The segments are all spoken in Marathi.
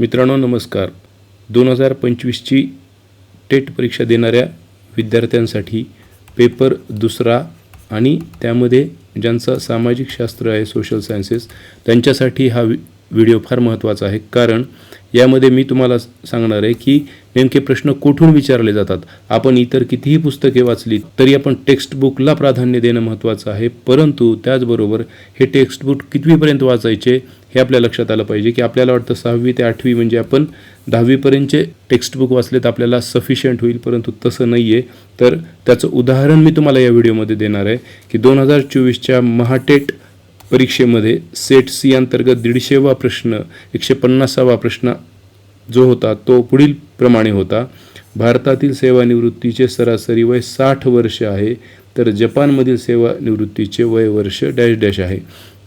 मित्रांनो नमस्कार. दोन हजार पंचवीसची टेट परीक्षा देणाऱ्या विद्यार्थ्यांसाठी पेपर दुसरा आणि त्यामध्ये ज्यांचं सामाजिक शास्त्र आहे सोशल सायन्सेस त्यांच्यासाठी हा व्हिडिओ फार महत्त्वाचा आहे. कारण यामध्ये मी तुम्हाला सांगणार आहे की नेमके प्रश्न कुठून विचारले जातात? आपण इतर कितीही पुस्तके वाचली तरी आपण टेक्स्टबुकला प्राधान्य देणं महत्त्वाचं आहे. परंतु त्याचबरोबर हे टेक्स्टबुक कितवीपर्यंत वाचायचे? हे आपल्या लक्षात आलं पाहिजे की आपल्याला वाटतं सहावी ते आठवी म्हणजे आपण दहावीपर्यंतचे टेक्स्टबुक वाचले तर आपल्याला सफिशियंट होईल परंतु तसं नाही आहे तर त्याचं उदाहरण मी तुम्हाला या व्हिडिओमध्ये देणार आहे की दोन हजार चोवीसच्या महाटेट परीक्षेमध्ये सेट सी अंतर्गत दीडशेवा प्रश्न एकशे पन्नासावा प्रश्न जो होता तो पुढील प्रमाणे होता. भारतातील सेवानिवृत्तीचे सरासरी वय साठ वर्ष आहे तर जपानमधील सेवानिवृत्तीचे वय वर्ष डॅश डॅश आहे.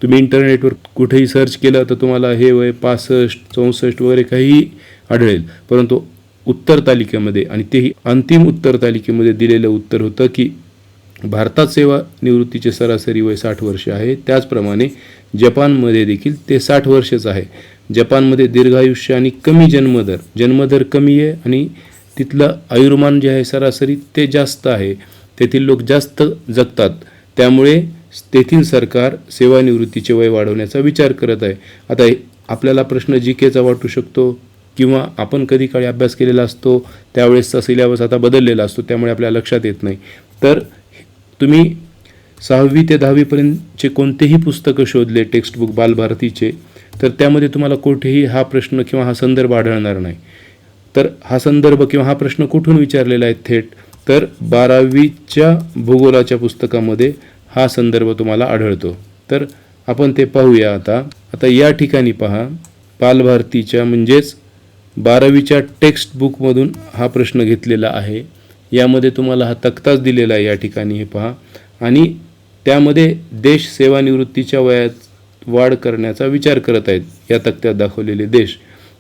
तुम्ही इंटरनेटवर कुठेही सर्च केलं तर तुम्हाला हे वय पासष्ट चौसष्ट वगैरे काहीही आढळेल. परंतु उत्तर तालिकेमध्ये आणि तेही अंतिम उत्तर तालिकेमध्ये दिलेलं उत्तर होतं की भारतात सेवा निवृत्तीचे सरासरी वय साठ वर्ष आहे. त्याचप्रमाणे जपानमध्ये देखील ते साठ वर्षच आहे. जपानमध्ये दीर्घायुष्य आणि कमी जन्मदर जन्मदर कमी आहे आणि तिथलं आयुर्मान जे आहे सरासरी ते जास्त आहे. तेथील लोक जास्त जगतात. त्यामुळे तेथील सरकार सेवानिवृत्तीचे वय वाढवण्याचा विचार करत आहे. आता हे- आपल्याला प्रश्न जी केचा वाटू शकतो किंवा आपण कधी काळी अभ्यास केलेला असतो त्यावेळेसचा सिलेबस आता बदललेला असतो त्यामुळे आपल्या लक्षात येत नाही. तर तुम्ही सहावी ते दहावीपर्यंतचे कोणतेही पुस्तकं शोधले टेक्स्टबुक बालभारतीचे तर त्यामध्ये तुम्हाला कुठेही हा प्रश्न किंवा हा संदर्भ आढळणार नाही. तर हा संदर्भ किंवा हा प्रश्न कुठून विचारलेला आहे थेट? तर बारावीच्या भूगोलाच्या पुस्तकामध्ये हा संदर्भ तुम्हाला आढळतो. तर आपण ते पाहूया आता. आता या ठिकाणी पहा. बालभारतीच्या म्हणजेच बारावीच्या टेक्स्टबुकमधून हा प्रश्न घेतलेला आहे. यामध्ये तुम्हाला हा तक्ताच दिलेला आहे या ठिकाणी हे पहा. आणि त्यामध्ये देश सेवानिवृत्तीच्या वयात वाढ करण्याचा विचार करत आहेत या तक्त्यात दाखवलेले देश.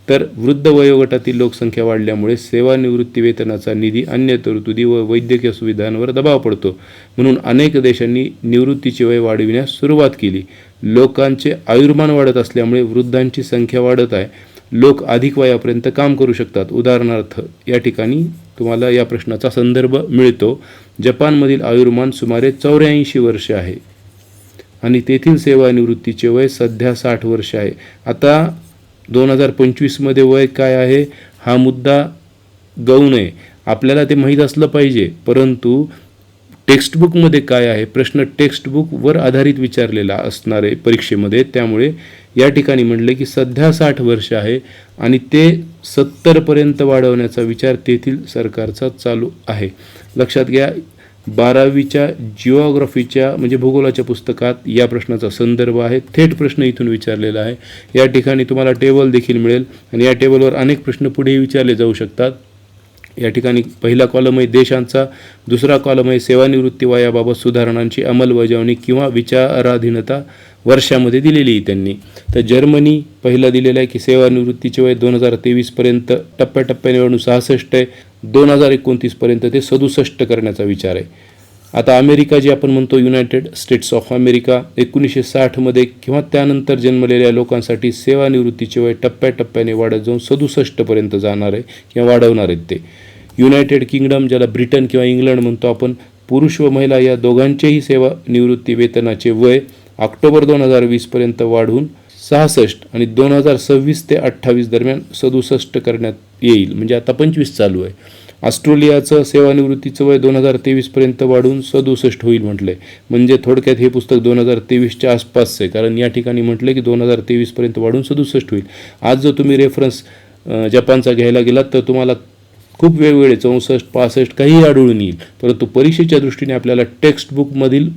तर वृद्ध वयोगटातील लोकसंख्या वाढल्यामुळे सेवानिवृत्ती वेतनाचा निधी अन्य तरतुदी व वैद्यकीय सुविधांवर दबाव पडतो. म्हणून अनेक देशांनी निवृत्तीचे वय वाढविण्यास सुरुवात केली. लोकांचे आयुर्मान वाढत असल्यामुळे वृद्धांची संख्या वाढत आहे. लोक अधिक वयापर्यंत काम करू शकतात. उदाहरणार्थ या ठिकाणी तुम्हाला या प्रश्नाचा संदर्भ मिळतो. जपानमधील आयुर्मान सुमारे चौऱ्याऐंशी वर्ष आहे. आणि तेथील सेवानिवृत्तीचे वय सध्या साठ वर्ष आहे. आता दोन हजार पंचवीसमध्ये वय काय आहे हा मुद्दा गौण आहे आपल्याला ते माहीत असलं पाहिजे. परंतु टेक्स्टबुकमध्ये काय आहे प्रश्न टेक्स्टबुकवर आधारित विचारलेला असणार आहे परीक्षेमध्ये त्यामुळे या ठिकाणी म्हणले की सध्या साठ वर्ष आहे आणि ते सत्तरपर्यंत वाढवण्याचा विचार तेथील सरकारचा चालू आहे. लक्षात घ्या बारावीच्या जिओग्राफीच्या म्हणजे भूगोलाच्या पुस्तकात या प्रश्नाचा संदर्भ आहे. थेट प्रश्न इथून विचारलेला आहे. या ठिकाणी तुम्हाला टेबल देखील मिळेल आणि या टेबलवर अनेक प्रश्न पुढेही विचारले जाऊ शकतात. या ठिकाणी पहिला कॉलम आहे देशांचा. दुसरा कॉलम आहे सेवानिवृत्ती वयाबाबत सुधारणांची अंमलबजावणी किंवा विचाराधीनता. वर्षामध्ये दिलेली आहे त्यांनी. तर जर्मनी पहिला दिलेला आहे की सेवानिवृत्तीचे वय दोन हजार तेवीसपर्यंत टप्प्याटप्प्याने वाढून सहासष्ट आहे. दोन हजार एकोणतीसपर्यंत ते सदुसष्ट करण्याचा विचार आहे. आता अमेरिका जी आपण म्हणतो युनायटेड स्टेट्स ऑफ अमेरिका एकोणीसशे साठमध्ये किंवा त्यानंतर जन्मलेल्या लोकांसाठी सेवानिवृत्तीचे वय टप्प्याटप्प्याने वाढत जाऊन सदुसष्टपर्यंत जाणार आहे किंवा वाढवणार आहेत ते. युनायटेड किंगडम ज्याला ब्रिटन किंवा इंग्लंड म्हणतो आपण पुरुष व महिला या दोघांचेही सेवानिवृत्ती वेतनाचे वय ऑक्टोबर दोन हजार वीसपर्यंत वाढवून सहासष्ट आणि दोन हजार सव्वीस ते अठ्ठावीस दरम्यान सदुसष्ट करण्यात येईल. म्हणजे आता पंचवीस चालू आहे. ऑस्ट्रेलियाचं सेवानिवृत्तीचं वय दोन हजार तेवीसपर्यंत वाढून सदुसष्ट होईल म्हटलंय. म्हणजे थोडक्यात हे पुस्तक दोन हजार तेवीसच्या आसपासचं आहे. कारण या ठिकाणी म्हटलं की दोन हजार तेवीसपर्यंत वाढून सदुसष्ट होईल. आज जर तुम्ही रेफरन्स जपानचा घ्यायला गेलात तर तुम्हाला खूप वेगवेगळे चौसष्ट पासष्ट काहीही आढळून येईल. परंतु परीक्षेच्या दृष्टीने आपल्याला टेक्स्टबुकमधील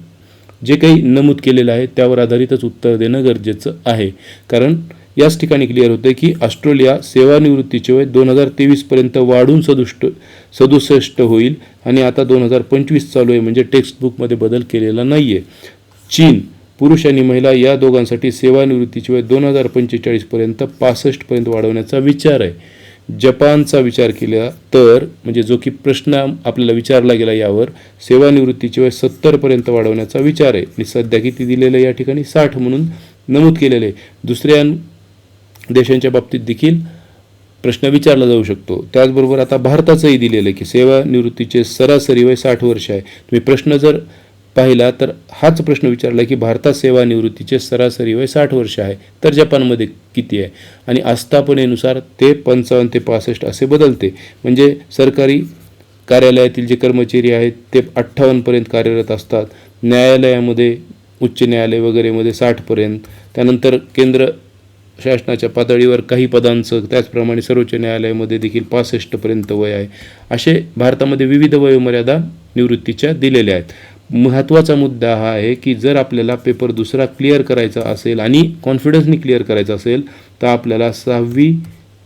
जे काही नमूद केलेलं आहे त्यावर आधारितच उत्तर देणं गरजेचं आहे. कारण याच ठिकाणी क्लिअर होतं की ऑस्ट्रेलिया सेवानिवृत्तीचे वय दोन हजार तेवीसपर्यंत वाढून सदुष्ट सदुसष्ट होईल आणि आता दोन हजार पंचवीस चालू आहे म्हणजे टेक्स्टबुकमध्ये बदल केलेला नाही आहे चीन पुरुष आणि महिला या दोघांसाठी सेवानिवृत्तीचे वय दोन हजार पंचेचाळीसपर्यंत पासष्टपर्यंत वाढवण्याचा विचार आहे. जपानचा विचार केला तर म्हणजे जो की प्रश्न आपल्याला विचारला गेला यावर सेवानिवृत्तीचे वय सत्तरपर्यंत वाढवण्याचा विचार आहे. आणि सध्या किती दिलेलं आहे या ठिकाणी? साठ म्हणून नमूद केलेलं आहे. दुसऱ्या देशांच्या बाबतीत देखील प्रश्न विचारला जाऊ शकतो. त्याचबरोबर आता भारताचंही दिलेलं आहे की सेवानिवृत्तीचे सरासरी वय साठ वर्ष आहे. तुम्ही प्रश्न जर पाहिला तर हाच प्रश्न विचारला की भारतात सेवानिवृत्तीचे सरासरी वय साठ वर्ष आहे तर जपानमध्ये किती आहे? आणि आस्थापनेनुसार ते पंचावन्न ते पासष्ट असे बदलते. म्हणजे सरकारी कार्यालयातील जे कर्मचारी आहेत ते अठ्ठावन्नपर्यंत कार्यरत असतात. न्यायालयामध्ये उच्च न्यायालय वगैरेमध्ये साठपर्यंत त्यानंतर केंद्र शासनाच्या पातळीवर काही पदांचं त्याचप्रमाणे सर्वोच्च न्यायालयामध्ये देखील पासष्टपर्यंत वय आहे. असे भारतामध्ये विविध वयोमर्यादा निवृत्तीच्या दिलेल्या आहेत. महत्त्वाचा मुद्दा हा आहे की जर आपल्याला पेपर दुसरा क्लिअर करायचा असेल आणि कॉन्फिडन्सनी क्लिअर करायचा असेल तर आपल्याला सहावी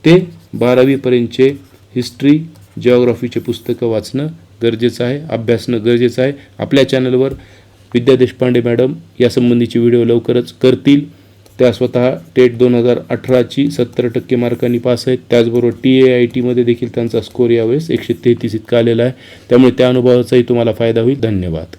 ते बारावीपर्यंतचे हिस्ट्री जिओग्राफीचे पुस्तकं वाचणं गरजेचं आहे अभ्यासणं गरजेचं आहे. आपल्या चॅनलवर विद्या देशपांडे मॅडम यासंबंधीची व्हिडिओ लवकरच करतील. त्या स्वतः टेट दोन हजार अठराची सत्तर टक्के मार्कांनी पास आहेत. त्याचबरोबर टी ए आय टीमध्ये देखील त्यांचा स्कोर यावेळेस एकशे तेहतीस इतका आलेला आहे. त्यामुळे त्या अनुभवाचाही तुम्हाला फायदा होईल. धन्यवाद.